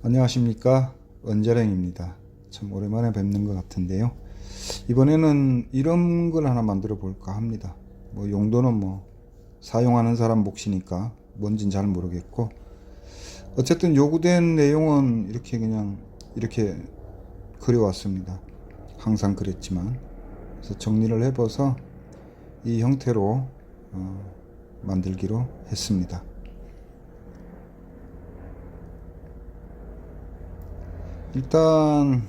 안녕하십니까? 은재랭입니다. 참 오랜만에 뵙는 것 같은데요. 이번에는 이런 걸 하나 만들어 볼까 합니다. 뭐 용도는 뭐 사용하는 사람 몫이니까 뭔진 잘 모르겠고 어쨌든 요구된 내용은 이렇게 그냥 이렇게 그려왔습니다. 항상 그랬지만. 그래서 정리를 해봐서 이 형태로 어, 만들기로 했습니다 일단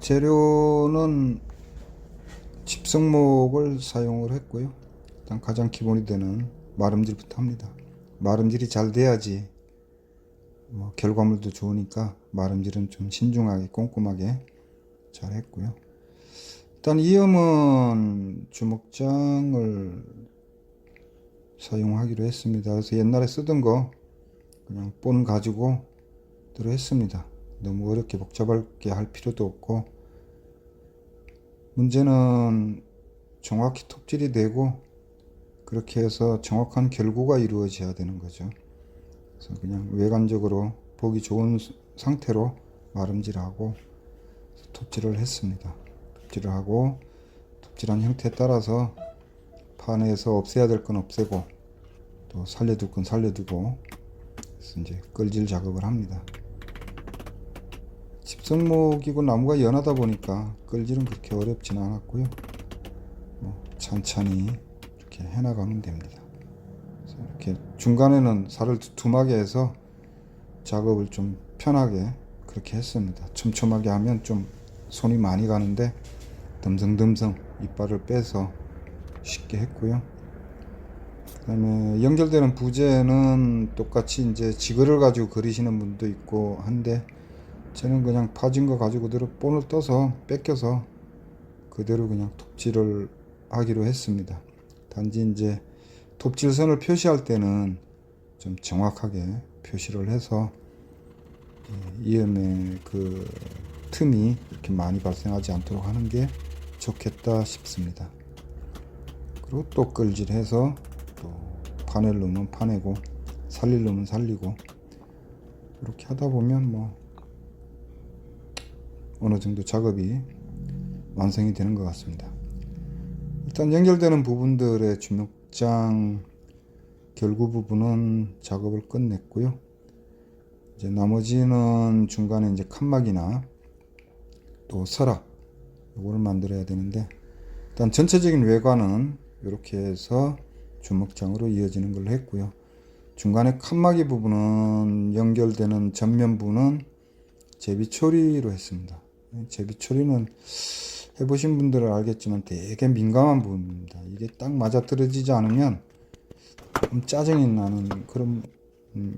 재료는 집성목을 사용을 했고요. 일단 가장 기본이 되는 마름질부터 합니다. 마름질이 잘 돼야지 뭐 결과물도 좋으니까 마름질은 좀 신중하게 꼼꼼하게 잘 했고요. 일단 이염은 주먹장을 사용하기로 했습니다. 그래서 옛날에 쓰던 거 그냥 본 가지고 대로 했습니다. 너무 어렵게 복잡하게 할 필요도 없고 문제는 정확히 톱질이 되고 그렇게 해서 정확한 결구가 이루어져야 되는 거죠. 그래서 그냥 외관적으로 보기 좋은 상태로 마름질하고 톱질을 했습니다. 톱질을 하고 톱질한 형태에 따라서 판에서 없애야 될 건 없애고 또 살려둘 건 살려두고 그래서 이제 끌질 작업을 합니다. 집성목이고 나무가 연하다 보니까 끌질은 그렇게 어렵지는 않았고요. 뭐 천천히 이렇게 해나가면 됩니다. 이렇게 중간에는 살을 두툼하게 해서 작업을 좀 편하게 그렇게 했습니다. 촘촘하게 하면 좀 손이 많이 가는데 덤성덤성 이빨을 빼서 쉽게 했고요. 그다음에 연결되는 부재는 똑같이 이제 지그를 가지고 그리시는 분도 있고 한데 저는 그냥 파진 거 가지고 그대로 본을 떠서 뺏겨서 그대로 그냥 톱질을 하기로 했습니다. 단지 이제 톱질선을 표시할 때는 좀 정확하게 표시를 해서 예, 이음의 그 틈이 이렇게 많이 발생하지 않도록 하는 게 좋겠다 싶습니다. 그리고 또 끌질해서 또 파낼 놈은 파내고 살릴 놈은 살리고 이렇게 하다 보면 뭐 어느 정도 작업이 완성이 되는 것 같습니다. 일단 연결되는 부분들의 주먹장 결구 부분은 작업을 끝냈고요. 이제 나머지는 중간에 이제 칸막이나 또 서랍 이거를 만들어야 되는데 일단 전체적인 외관은 이렇게 해서 주먹장으로 이어지는 걸로 했고요. 중간에 칸막이 부분은 연결되는 전면부는 제비 처리로 했습니다. 제비 처리는 해보신 분들은 알겠지만 되게 민감한 부분입니다. 이게 딱 맞아 떨어지지 않으면 좀 짜증이 나는 그런 음,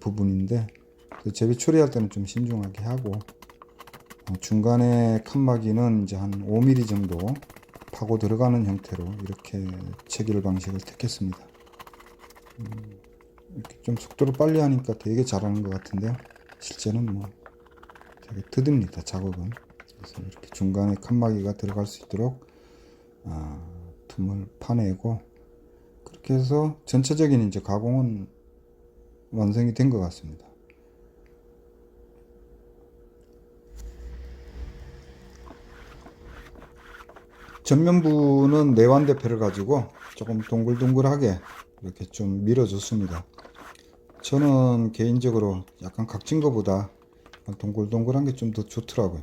부분인데 그 제비 처리할 때는 좀 신중하게 하고 어, 중간에 칸막이는 이제 한 5mm 정도 파고 들어가는 형태로 이렇게 체결 방식을 택했습니다. 음, 이렇게 좀 속도를 빨리 하니까 되게 잘하는 것 같은데요. 실제는 뭐 되게 드듭니다 작업은. 그래서 이렇게 중간에 칸막이가 들어갈 수 있도록 아, 틈을 파내고 그렇게 해서 전체적인 이제 가공은 완성이 된 것 같습니다. 전면부는 내완대표를 가지고 조금 동글동글하게 이렇게 좀 밀어줬습니다. 저는 개인적으로 약간 각진 거보다 동글동글한 게 좀 더 좋더라고요.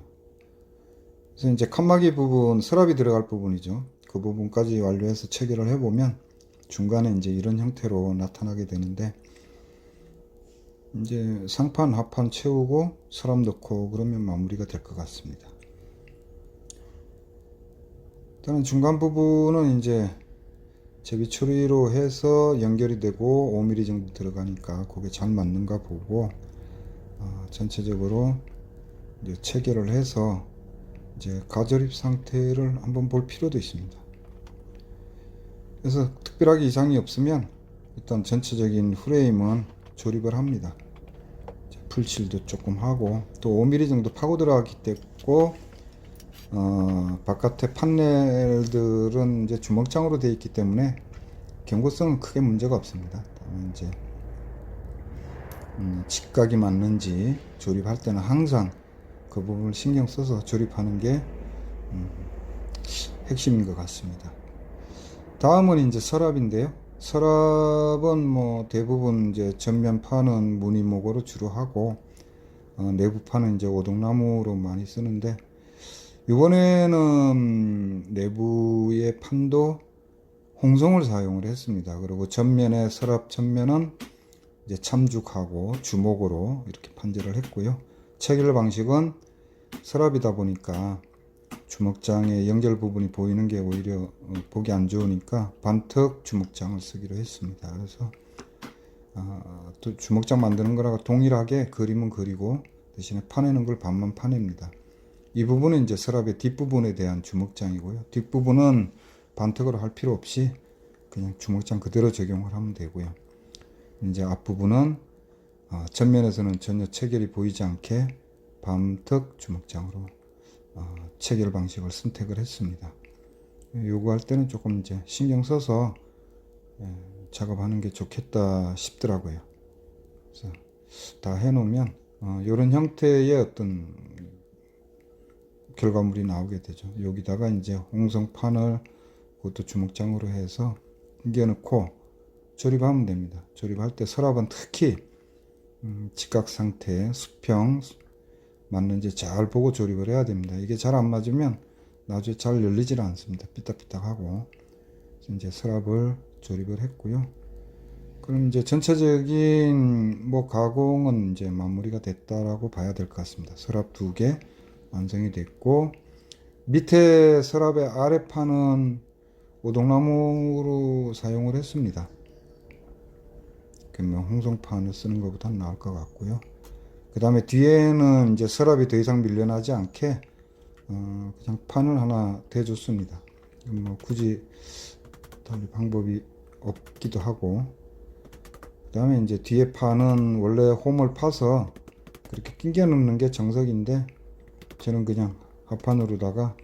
그래서 이제 칸막이 부분, 서랍이 들어갈 부분이죠. 그 부분까지 완료해서 체결을 해보면 중간에 이제 이런 형태로 나타나게 되는데 이제 상판, 하판 채우고 서랍 넣고 그러면 마무리가 될 것 같습니다. 일단은 중간 부분은 이제 제비 처리로 해서 연결이 되고 5mm 정도 들어가니까 그게 잘 맞는가 보고 어, 전체적으로 이제 체결을 해서 이제 가조립 상태를 한번 볼 필요도 있습니다. 그래서 특별하게 이상이 없으면 일단 전체적인 프레임은 조립을 합니다. 풀칠도 조금 하고 또 5mm 정도 파고 들어가기 때문에 어, 바깥에 판넬들은 이제 주먹장으로 되어 있기 때문에 경고성은 크게 문제가 없습니다. 다만 이제 음, 직각이 맞는지 조립할 때는 항상 그 부분을 신경 써서 조립하는 게 음, 핵심인 것 같습니다. 다음은 이제 서랍인데요. 서랍은 뭐 대부분 이제 전면판은 무늬목으로 주로 하고 어, 내부판은 이제 오동나무로 많이 쓰는데 이번에는 내부의 판도 홍성을 사용을 했습니다. 그리고 전면에 서랍 전면은 이제 참죽하고 주목으로 이렇게 판재를 했고요. 체결 방식은 서랍이다 보니까 주먹장의 연결 부분이 보이는 게 오히려 어, 보기 안 좋으니까 반턱 주먹장을 쓰기로 했습니다. 그래서 아, 또 주먹장 만드는 거랑 동일하게 그림은 그리고 대신에 파내는 걸 반만 파냅니다. 이 부분은 이제 서랍의 뒷부분에 대한 주먹장이고요. 뒷부분은 반턱으로 할 필요 없이 그냥 주먹장 그대로 적용을 하면 되고요. 이제 앞부분은 어, 전면에서는 전혀 체결이 보이지 않게 반턱 주먹장으로 어, 체결 방식을 선택을 했습니다. 요구할 때는 조금 이제 신경 써서 예, 작업하는 게 좋겠다 싶더라고요. 그래서 다 해놓으면 어, 이런 형태의 어떤 결과물이 나오게 되죠. 여기다가 이제 홍성판을 그것도 주먹장으로 해서 끼워넣고 조립하면 됩니다. 조립할 때 서랍은 특히 음, 직각 상태, 수평 맞는지 잘 보고 조립을 해야 됩니다. 이게 잘 안 맞으면 나중에 잘 열리질 않습니다. 삐딱삐딱하고 이제 서랍을 조립을 했고요. 그럼 이제 전체적인 뭐 가공은 이제 마무리가 됐다라고 봐야 될 것 같습니다. 서랍 두 개 완성이 됐고 밑에 서랍의 아래 판은 오동나무로 사용을 했습니다. 그러면 홍성판을 쓰는 것보다는 나을 것 같고요. 그 다음에 뒤에는 이제 서랍이 더 이상 밀려나지 않게 어, 그냥 판을 하나 대줬습니다. 뭐 굳이 달리 방법이 없기도 하고 그 다음에 이제 뒤에 판은 원래 홈을 파서 그렇게 끼겨 넣는 게 정석인데 저는 그냥 합판으로다가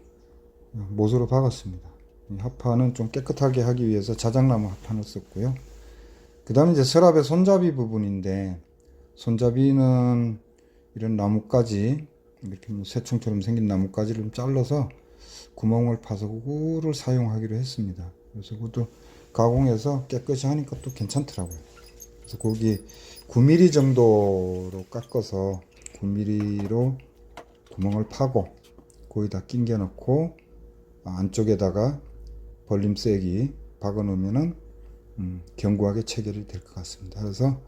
못으로 박았습니다. 이 합판은 좀 깨끗하게 하기 위해서 자작나무 합판을 썼고요. 그 다음에 이제 서랍의 손잡이 부분인데 손잡이는 이런 나뭇가지 이렇게 뭐 새총처럼 생긴 나뭇가지를 좀 잘라서 구멍을 파서 그거를 사용하기로 했습니다. 그래서 그것도 가공해서 깨끗이 하니까 또 괜찮더라고요. 그래서 거기 9mm 정도로 깎아서 9mm로 구멍을 파고 거기다 낑겨 넣고 안쪽에다가 벌림세기 박아 놓으면은 음, 견고하게 체결이 될 것 같습니다. 그래서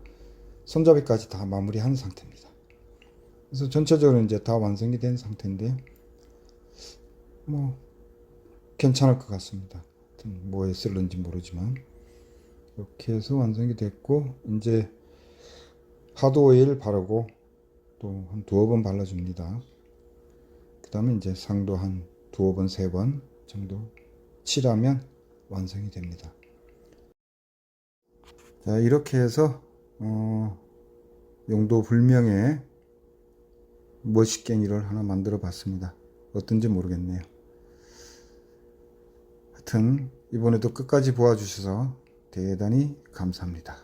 손잡이까지 다 마무리한 상태입니다. 그래서 전체적으로 이제 다 완성이 된 상태인데요. 뭐 괜찮을 것 같습니다. 뭐에 쓸는지 모르지만 이렇게 해서 완성이 됐고 이제 하드 오일 바르고 또 한 두어 번 발라줍니다. 그 다음에 이제 상도 한 두어 번, 세 번 정도 칠하면 완성이 됩니다. 자, 이렇게 해서, 어, 용도 불명의 머시갱이를 하나 만들어 봤습니다. 어떤지 모르겠네요. 하여튼, 이번에도 끝까지 보아주셔서 대단히 감사합니다.